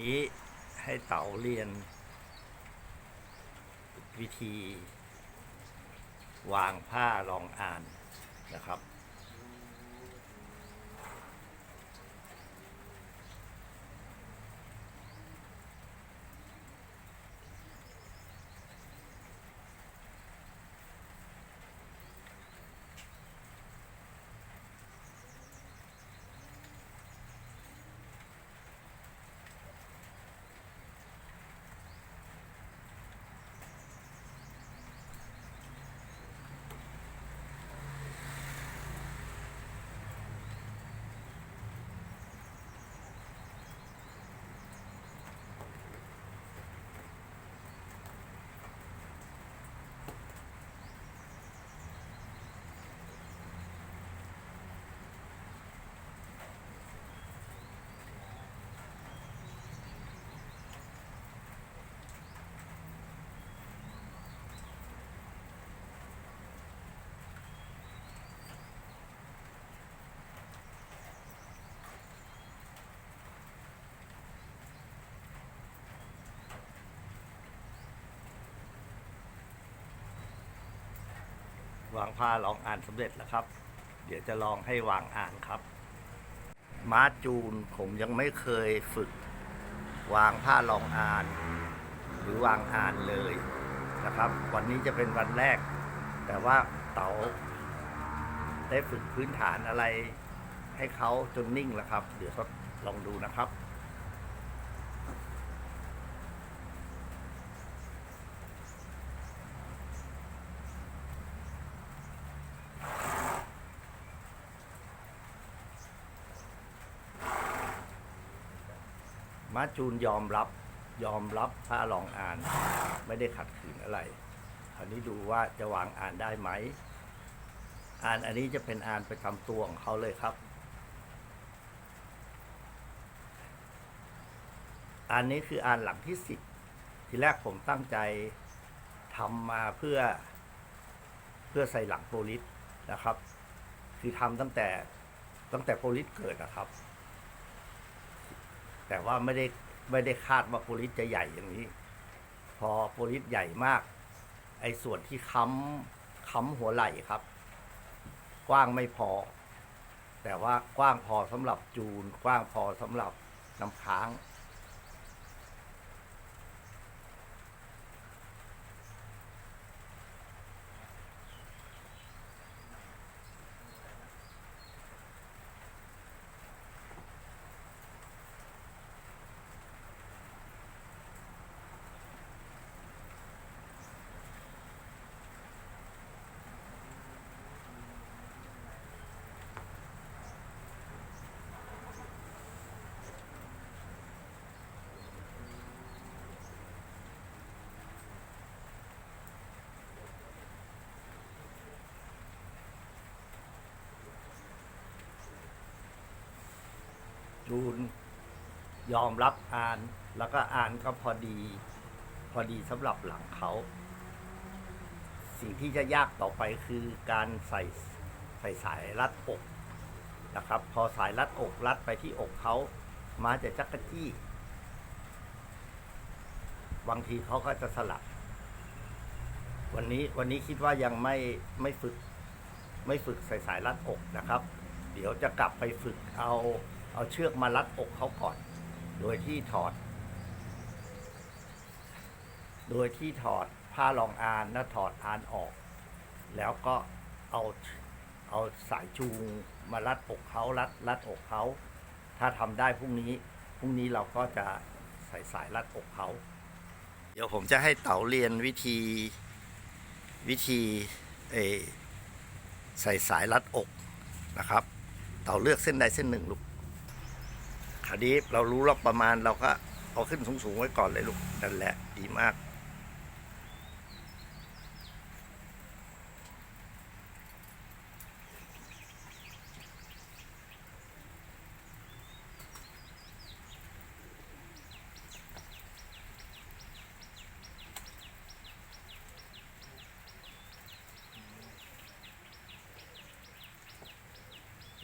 นี้ให้เต๋าเรียน วิธี วางผ้ารองอ่านนะครับ วางผ้าลองอ่านสำเร็จแล้วครับ เดี๋ยวจะลองให้วางอ่านครับมาจูนผมยังไม่เคยฝึก วางผ้าลองอ่าน หรือวางอ่านเลยนะครับ วันนี้จะเป็นวันแรก แต่ว่าเต๋าได้ฝึกพื้นฐานอะไรให้เขาจนนิ่งแล้วครับ เดี๋ยวทดลองดูนะครับ มาจูนยอมรับยอมรับถ้าลองอ่าน ไม่ได้ขัดขืนอะไรคราวนี้ดูว่าจะวางอ่านได้ไหม อ่านอันนี้จะเป็นอ่านประจำตัวของเขาเลยครับ อันนี้คืออ่านหลังที่สิบทีแรกผมตั้งใจทำมาเพื่อเพื่อใส่หลังโปลิสนะครับ คือทำตั้งแต่ตั้งแต่โปลิสเกิดนะครับ แต่ว่าไม่ได้ไม่ได้คาดว่าโพลิสจะใหญ่อย่างนี้ พอโพลิสใหญ่มาก ไอ้ส่วนที่ค้ำค้ำหัวไหล่ครับ กว้างไม่พอ แต่ว่ากว้างพอสำหรับจูน กว้างพอสำหรับน้ำค้าง จูน ยอมรับอ่าน แล้วก็อ่านก็พอดี พอดีสำหรับหลังเขา สิ่งที่จะยากต่อไปคือการใส่ใส่สายรัดอกนะครับ พอสายรัดอกรัดไปที่อกเขามาจะจักกะจี้ บางทีเขาก็จะสลับ วันนี้วันนี้คิดว่ายังไม่ไม่ฝึก ไม่ฝึกใส่สายรัดอกนะครับ เดี๋ยวจะกลับไปฝึกเอาเอาเชือกมารัดอกเขาก่อน โดยที่ถอด โดยที่ถอดผ้ารองอานและถอดอานออก แล้วก็เอาเอาสายจูงมารัดอกเขารัดรัดอกเขา ถ้าทำได้พรุ่งนี้พรุ่งนี้เราก็จะใส่สายรัดอกเขา เดี๋ยวผมจะให้เต๋าเรียนวิธีวิธีเออใส่สายรัดอกนะครับ เต๋าเลือกเส้นใดเส้นหนึ่งลูก คราวนี้เรารู้รอบประมาณเราก็เอาขึ้นสูงๆไว้ก่อนเลยลูกนั่นแหละดีมาก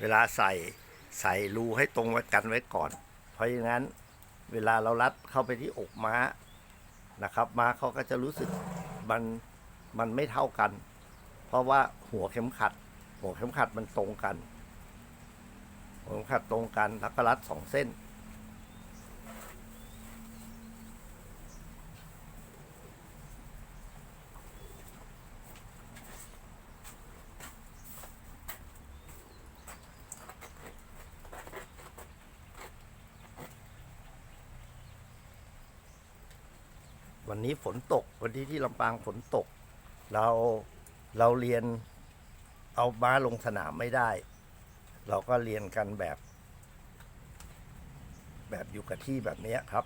เวลาใส่ ใส่รูให้ตรงไว้กันไว้ก่อน เพราะฉะนั้นเวลาเรารัดเข้าไปที่อกม้านะครับ ม้าเขาก็จะรู้สึกมันมันไม่เท่ากัน เพราะว่าหัวเข็มขัด หัวเข็มขัดมันตรงกัน หัวเข็มขัดตรงกันแล้วก็รัดสองเส้น วันนี้ฝนตก วันที่ที่ลำปางฝนตก เราเราเรียนเอาม้าลงสนามไม่ได้ เราก็เรียนกันแบบ แบบอยู่กับที่แบบนี้ครับ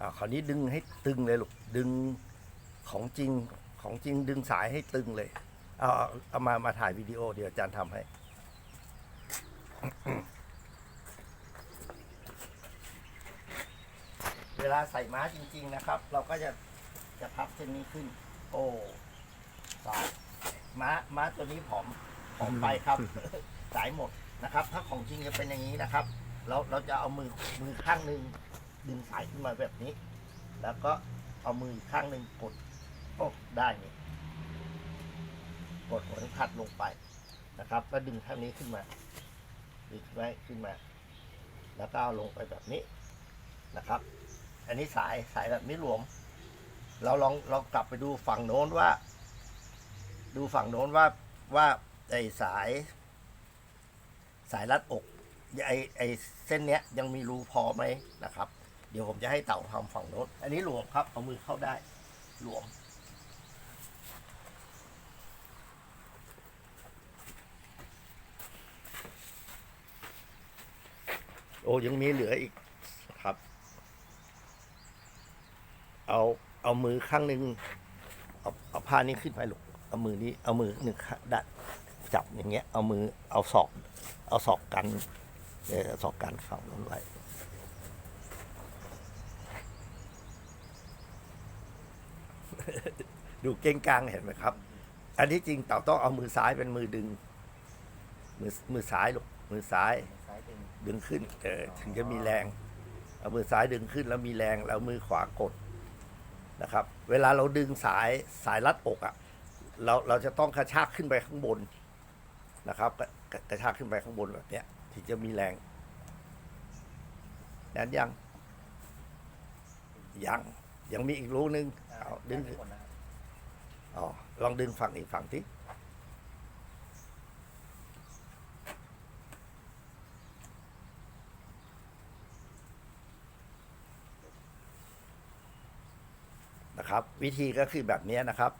อ่าคราวนี้ดึงให้ตึงเลยลูกดึงของจริงของจริงดึงสายให้ตึงเลย เอาเอามามาถ่ายวิดีโอเดี๋ยวอาจารย์ทำให้ เวลาใส่ม้าจริง ๆนะครับ เราก็จะจะพับเส้นนี้ขึ้น โอ้สายม้าม้าตัวนี้ผอมผอมไปครับ สายหมดนะครับ ถ้าของจริงจะเป็นอย่างนี้นะครับ เราเราจะเอามือมือข้างหนึ่งดึงสายขึ้นมาแบบนี้ แล้วก็เอามืออีกข้างหนึ่งกดโอ้ได้นี่กดหัวเข็มขัดลงไปนะครับแล้วดึงข้างนี้ขึ้นมาดึงไว้ขึ้นมา แล้วก็เอาลงไปแบบนี้นะครับ อันนี้สายสายแบบนี้หลวม เราลองลองกลับไปดูฝั่งโน้นว่า ดูฝั่งโน้นว่าว่าไอ้สาย สายรัดอกไอ้ไอ้เส้นเนี้ยยังมีรูพอไหมนะครับ เดี๋ยวผมจะให้เต่าทำฝั่งโน้น อันนี้หลวมครับ เอามือเข้าได้หลวมโอ้ยังมีเหลืออีกครับ เอาเอามือข้างหนึ่งเอาเอาผ้านี้ขึ้นไปลูกเอามือนี้เอามือหนึ่งดันจับอย่างเงี้ย เอามือเอาศอกเอาศอกกันเออเอศอกกันฝั่งนั้นไว้ดูเก้งกลางเห็นไหมครับ อันนี้จริงเต่าต้องเอามือซ้ายเป็นมือดึง มือมือซ้ายลูกมือซ้าย ดึงขึ้นเออถึงจะมีแรง เอามือซ้ายดึงขึ้นแล้วมีแรง แล้วมือขวากด นะครับ เวลาเราดึงสายสายรัดอกอะ่ะเราเราจะต้องกระชากขึ้นไปข้างบนนะครับกระกระกระชากขึ้นไปข้างบนแบบเนี้ยถึงจะมีแรงนั้นยังยังยังมีอีกรูนึงเอาดึงได้หมดนะครับอ๋อลองดึงฝั่งอีกฝั่งที่ นะครับ วิธีก็คือแบบนี้นะครับ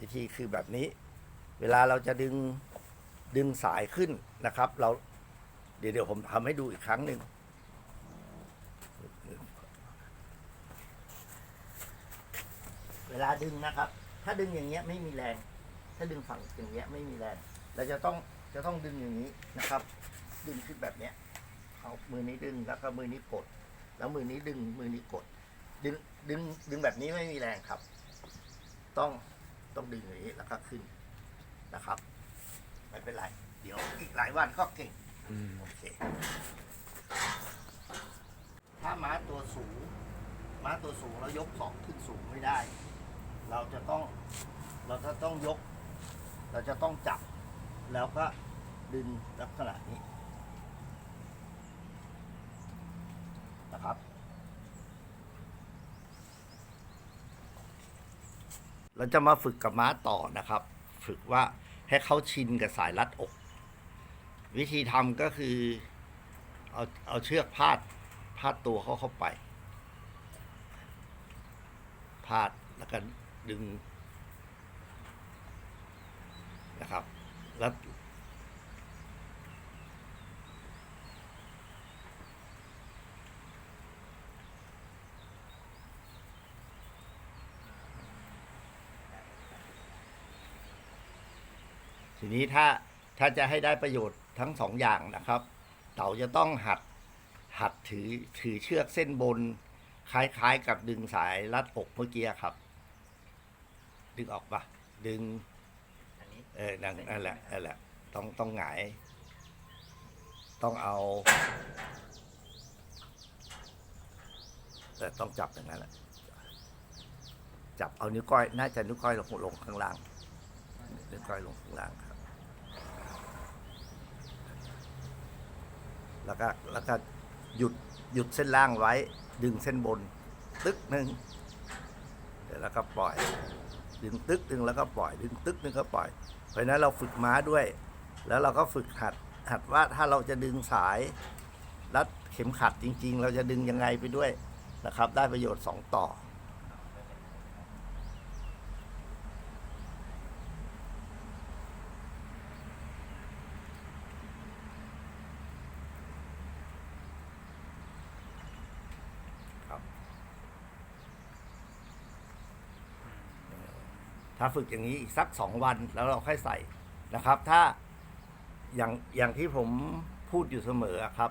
วิธีคือแบบนี้ เวลาเราจะดึงดึงสายขึ้นนะครับ เราเดี๋ยวเดี๋ยวผมทำให้ดูอีกครั้งหนึ่งเวลาดึงนะครับ ถ้าดึงอย่างเงี้ยไม่มีแรง ถ้าดึงฝั่งอย่างเงี้ยไม่มีแรง เราจะต้องจะต้องดึงอย่างนี้นะครับ ดึงขึ้นแบบเนี้ยเอามือนี้ดึงแล้วก็มือนี้กด แล้วมือนี้ดึงมือนี้กด ดึงดึงดึงแบบนี้ไม่มีแรงครับ ต้องต้องดึงอย่างนี้แล้วก็ขึ้นนะครับ ไม่เป็นไร เดี๋ยวอีกหลายวันก็เก่งโอเค ถ้าม้าตัวสูง ม้าตัวสูงแล้วยกของขึ้นสูงไม่ได้ เราจะต้อง เราจะต้องยก เราจะต้องจับ แล้วก็ดึงลักษณะนี้นะครับ เราจะมาฝึกกับม้าต่อนะครับ ฝึกว่าให้เขาชินกับสายรัดอก วิธีทำก็คือ เอาเอาเชือกพาดพาดตัวเขาเข้าไป พาดแล้วก็ดึงนะครับ แล้ว ทีนี้ถ้าถ้าจะให้ได้ประโยชน์ทั้งสองอย่างนะครับ เต่าจะต้องหัดหัดถือถือเชือกเส้นบน คล้ายๆ กับดึงสายรัดอกเมื่อกี้ครับ ดึงออกปะดึงอันนี้เออนั่นนั่นแหละนั่นแหละต้องต้องหงาย ต้องเอา แต่ต้องจับอย่างนั้นแหละจับเอานิ้วก้อย น่าจะนิ้วก้อยลงลงข้างล่างนิ้วก้อยลงข้างล่างครับ แล้วก็แล้วก็หยุดหยุดเส้นล่างไว้ ดึงเส้นบน ตึกหนึ่งเดี๋ยวแล้วก็ปล่อย ดึงตึกหนึ่งแล้วก็ปล่อย ดึงตึกหนึ่งก็ปล่อย เพราะนั้นเราฝึกม้าด้วย แล้วเราก็ฝึกหัดหัดว่าถ้าเราจะดึงสายรัดเข็มขัดจริง ๆ เราจะดึงยังไงไปด้วยนะครับ ได้ประโยชน์สองต่อ ถ้าฝึกอย่างนี้อีกสักสองวันแล้วเราค่อยใส่นะครับ ถ้าอย่างอย่างที่ผมพูดอยู่เสมอครับ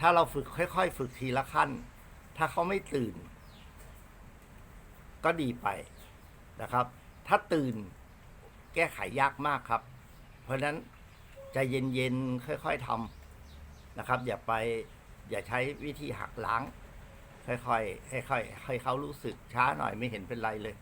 ถ้าเราฝึกค่อย ๆ ฝึกทีละขั้น ถ้าเขาไม่ตื่น ก็ดีไปนะครับ ถ้าตื่นแก้ไขยากมากครับ เพราะฉะนั้นใจเย็นๆค่อย ๆทำนะครับ อย่าไปอย่าใช้วิธีหักล้าง ค่อยๆค่อยๆให้เขารู้สึกช้าหน่อยไม่เห็นเป็นไรเลย